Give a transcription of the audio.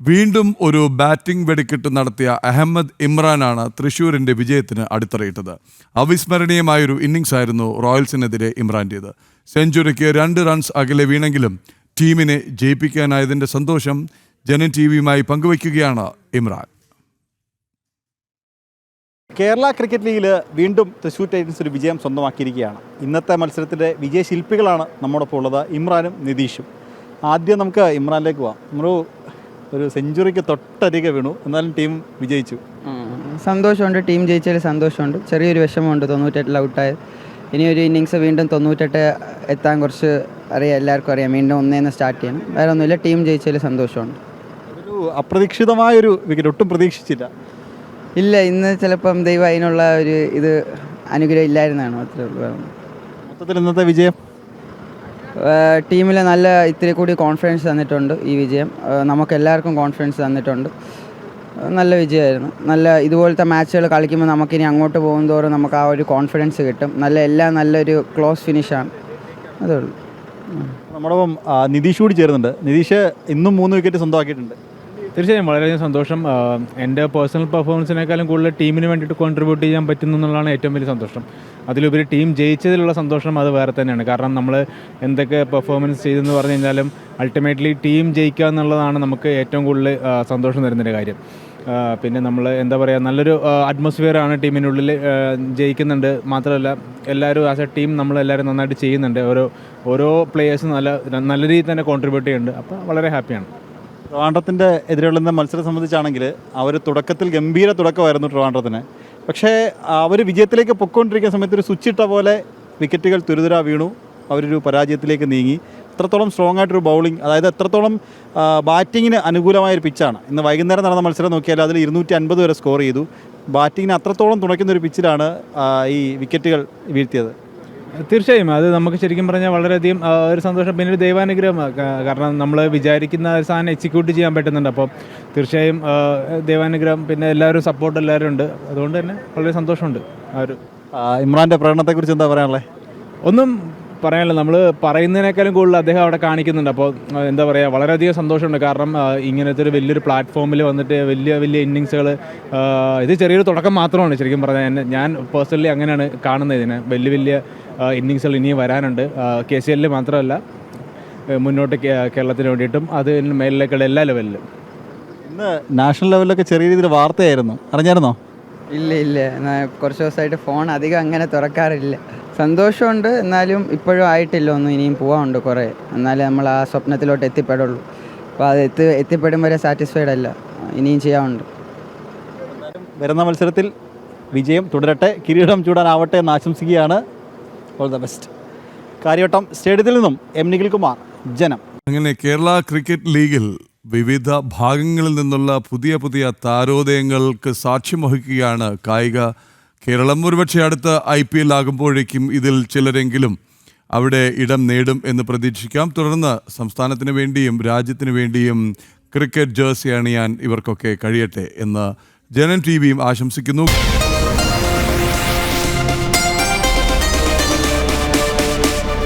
വീണ്ടും ഒരു ബാറ്റിംഗ് വെടിക്കെട്ട് നടത്തിയ അഹമ്മദ് ഇമ്രാനാണ് തൃശൂരിന്റെ വിജയത്തിന് അടിത്തറയിട്ടത്. അവിസ്മരണീയമായൊരു ഇന്നിംഗ്സ് ആയിരുന്നു റോയൽസിനെതിരെ ഇമ്രാന്റേത് സെഞ്ചുറിക്ക് രണ്ട് റൺസ് അകലെ വീണെങ്കിലും ടീമിനെ ജയിപ്പിക്കാനായതിന്റെ സന്തോഷം ജനൻ ടി വിയുമായി പങ്കുവയ്ക്കുകയാണ് ഇമ്രാൻ. കേരള ക്രിക്കറ്റ് ലീഗിൽ വീണ്ടും തൃശ്ശൂർ ടൈറ്റൻസ് ഒരു വിജയം സ്വന്തമാക്കിയിരിക്കുകയാണ്. ഇന്നത്തെ മത്സരത്തിന്റെ വിജയശില്പികളാണ് നമ്മോടൊപ്പം ഉള്ളത് ഇമ്രാനും നിതീഷും. ആദ്യം നമുക്ക് ഇമ്രാനിലേക്ക് പോവാം. ഇമ്രു ഒരു സെഞ്ചുറിക്ക് തൊട്ടരികെ വീണു. എന്നാലും ടീം വിജയിച്ചു. സന്തോഷമുണ്ട്. ടീം ജയിച്ചതിൽ സന്തോഷമുണ്ട്. ചെറിയൊരു വിഷമമുണ്ട് തൊണ്ണൂറ്റെട്ടിൽ ഔട്ടായത്. ഇനി ഒരു ഇന്നിങ്സ് വീണ്ടും തൊണ്ണൂറ്റെട്ട് എത്താൻ കുറച്ച് അറിയാം എല്ലാവർക്കും അറിയാം. വീണ്ടും ഒന്നേന്ന് സ്റ്റാർട്ട് ചെയ്യണം. വേറെ ഒന്നുമില്ല. ടീം ജയിച്ചതിൽ സന്തോഷമുണ്ട്. ഒരു അപ്രതീക്ഷിതമായൊരു വിക്കറ്റ് ഒട്ടും പ്രതീക്ഷിച്ചില്ല. ഇല്ല ഇന്ന് ചിലപ്പം ദൈവം അതിനുള്ള ഒരു ഇത് അനുഗ്രഹം ഇല്ലായിരുന്നാണ്. അത്രേ ഉള്ളൂ. മൊത്തത്തിൽ ഇന്നത്തെ വിജയം? ടീമിൽ നല്ല ഇത്തിരി കൂടി കോൺഫിഡൻസ് തന്നിട്ടുണ്ട് ഈ വിജയം. നമുക്ക് എല്ലാവർക്കും കോൺഫിഡൻസ് തന്നിട്ടുണ്ട്. നല്ല വിജയമായിരുന്നു. നല്ല ഇതുപോലത്തെ മാച്ചുകൾ കളിക്കുമ്പോൾ നമുക്കിനി അങ്ങോട്ട് പോകുന്തോറും നമുക്ക് ആ ഒരു കോൺഫിഡൻസ് കിട്ടും. നല്ല എല്ലാം നല്ലൊരു ക്ലോസ് ഫിനിഷാണ് അതേ ഉള്ളൂ. നമ്മുടെ നിതീഷ് കൂടി ചേരുന്നുണ്ട്. നിതീഷ് ഇന്നും മൂന്ന് വിക്കറ്റ് സ്വന്തമാക്കിയിട്ടുണ്ട്. തീർച്ചയായും വളരെയധികം സന്തോഷം. എന്റെ പേഴ്സണൽ പെർഫോമൻസിനേക്കാളും കൂടുതൽ ടീമിന് വേണ്ടിയിട്ട് കോൺട്രിബ്യൂട്ട് ചെയ്യാൻ പറ്റുന്നു എന്നുള്ളതാണ് ഏറ്റവും വലിയ സന്തോഷം. അതിലുപരി ടീം ജയിച്ചതിലുള്ള സന്തോഷം അത് വേറെ തന്നെയാണ്. കാരണം നമ്മൾ എന്തൊക്കെ പെർഫോമൻസ് ചെയ്തെന്ന് പറഞ്ഞു കഴിഞ്ഞാലും അൾട്ടിമേറ്റ്ലി ടീം ജയിക്കുക എന്നുള്ളതാണ് നമുക്ക് ഏറ്റവും കൂടുതൽ സന്തോഷം തരുന്നൊരു കാര്യം. പിന്നെ നമ്മൾ എന്താ പറയുക നല്ലൊരു അറ്റ്മോസ്ഫിയർ ആണ് ടീമിനുള്ളിൽ ജയിക്കുന്നുണ്ട്. മാത്രമല്ല എല്ലാവരും ആസ് എ ടീം നമ്മളെല്ലാവരും നന്നായിട്ട് ചെയ്യുന്നുണ്ട്. ഓരോ ഓരോ പ്ലേയേഴ്സും നല്ല നല്ല രീതിയിൽ തന്നെ കോൺട്രിബ്യൂട്ട് ചെയ്യുന്നുണ്ട്. അപ്പോൾ വളരെ ഹാപ്പിയാണ് ട്രിവാൻഡ്രത്തിന്റെ എതിരെയുള്ള മത്സരം സംബന്ധിച്ചാണെങ്കിൽ അവർ തുടക്കത്തിൽ ഗംഭീര തുടക്കമായിരുന്നു ട്രിവാൻഡ്രത്തിന്. പക്ഷേ അവർ വിജയത്തിലേക്ക് പൊക്കോണ്ടിരിക്കുന്ന സമയത്ത് ഒരു സ്വിച്ചിട്ട പോലെ വിക്കറ്റുകൾ തുരുതുര വീണു. അവരൊരു പരാജയത്തിലേക്ക് നീങ്ങി. എത്രത്തോളം സ്ട്രോങ് ആയിട്ടൊരു ബൗളിംഗ് അതായത് എത്രത്തോളം ബാറ്റിങ്ങിന് അനുകൂലമായ ഒരു പിച്ചാണ് ഇന്ന് വൈകുന്നേരം നടന്ന മത്സരം നോക്കിയാൽ അതിൽ ഇരുന്നൂറ്റി അൻപത് വരെ സ്കോർ ചെയ്തു. ബാറ്റിങ്ങിന് അത്രത്തോളം തുണയ്ക്കുന്ന ഒരു പിച്ചിലാണ് ഈ വിക്കറ്റുകൾ വീഴ്ത്തിയത്. തീർച്ചയായും. അത് നമുക്ക് ശരിക്കും പറഞ്ഞാൽ വളരെയധികം ഒരു സന്തോഷം പിന്നെ ഒരു ദൈവാനുഗ്രഹം കാരണം നമ്മൾ വിചാരിക്കുന്ന ഒരു സാധനം എക്സിക്യൂട്ട് ചെയ്യാൻ പറ്റുന്നുണ്ട്. അപ്പോൾ തീർച്ചയായും ദൈവാനുഗ്രഹം പിന്നെ എല്ലാവരും സപ്പോർട്ട് എല്ലാവരും ഉണ്ട്. അതുകൊണ്ട് തന്നെ വളരെ സന്തോഷമുണ്ട്. ആ ഒരു ഇമ്രാന്റെ പ്രകടനത്തെക്കുറിച്ച് എന്താ പറയാനുള്ളത് ഒന്നും പറയാനില്ല നമ്മൾ പറയുന്നതിനേക്കാളും കൂടുതൽ അദ്ദേഹം അവിടെ കാണിക്കുന്നുണ്ട്. അപ്പോൾ എന്താ പറയുക വളരെയധികം സന്തോഷമുണ്ട്. കാരണം ഇങ്ങനത്തെ ഒരു വലിയൊരു പ്ലാറ്റ്ഫോമിൽ വന്നിട്ട് വലിയ വലിയ ഇന്നിങ്സുകൾ ഇത് ചെറിയൊരു തുടക്കം മാത്രമാണ് ശരിക്കും പറഞ്ഞാൽ എന്നെ ഞാൻ പേഴ്സണലി അങ്ങനെയാണ് കാണുന്നത് ഇതിനെ. വലിയ വലിയ ഇന്നിങ്സുകൾ ഇനിയും വരാനുണ്ട്. കെ സി എല്ലിൽ മാത്രമല്ല മുന്നോട്ട് കേരളത്തിന് വേണ്ടിയിട്ടും അത് മേലിലേക്കുള്ള എല്ലാ ലെവലിലും. ഇന്ന് നാഷണൽ ലെവലിലൊക്കെ ചെറിയ രീതിയിൽ വാർത്തയായിരുന്നു. അറിഞ്ഞായിരുന്നോ? ഇല്ല ഇല്ല. ഞാൻ കുറച്ച് ദിവസമായിട്ട് ഫോൺ അധികം അങ്ങനെ തുറക്കാറില്ല. സന്തോഷമുണ്ട്. എന്നാലും ഇപ്പോഴും ആയിട്ടില്ല. ഒന്നും ഇനിയും പോകാനുണ്ട് കുറേ. എന്നാലേ നമ്മൾ ആ സ്വപ്നത്തിലോട്ട് എത്തിപ്പെടുള്ളൂ. അപ്പോൾ അത് എത്തി എത്തിപ്പെടും വരെ സാറ്റിസ്ഫൈഡ് അല്ല. ഇനിയും ചെയ്യാനുണ്ട്. വരുന്ന മത്സരത്തിൽ വിജയം തുടരട്ടെ. കിരീടം ചൂടാനാവട്ടെ എന്ന് ആശംസിക്കുകയാണ്. ഓൾ ദ ബെസ്റ്റ് കാര്യവട്ടം സ്റ്റേഡിയത്തിൽ നിന്നും എം നിഖിൽ കുമാർ ജനം. അങ്ങനെ കേരള ക്രിക്കറ്റ് ലീഗിൽ വിവിധ ഭാഗങ്ങളിൽ നിന്നുള്ള പുതിയ പുതിയ താരോദയങ്ങൾക്ക് സാക്ഷ്യം വഹിക്കുകയാണ് കായിക കേരളം ഒരുപക്ഷെ അടുത്ത ഐ പി എൽ ആകുമ്പോഴേക്കും ഇതിൽ ചിലരെങ്കിലും അവിടെ ഇടം നേടും എന്ന് പ്രതീക്ഷിക്കാം. തുടർന്ന് സംസ്ഥാനത്തിന് വേണ്ടിയും രാജ്യത്തിന് വേണ്ടിയും ക്രിക്കറ്റ് ജേഴ്സി അണിയാൻ ഇവർക്കൊക്കെ കഴിയട്ടെ എന്ന് ജനൻ ടി വിയും ആശംസിക്കുന്നു.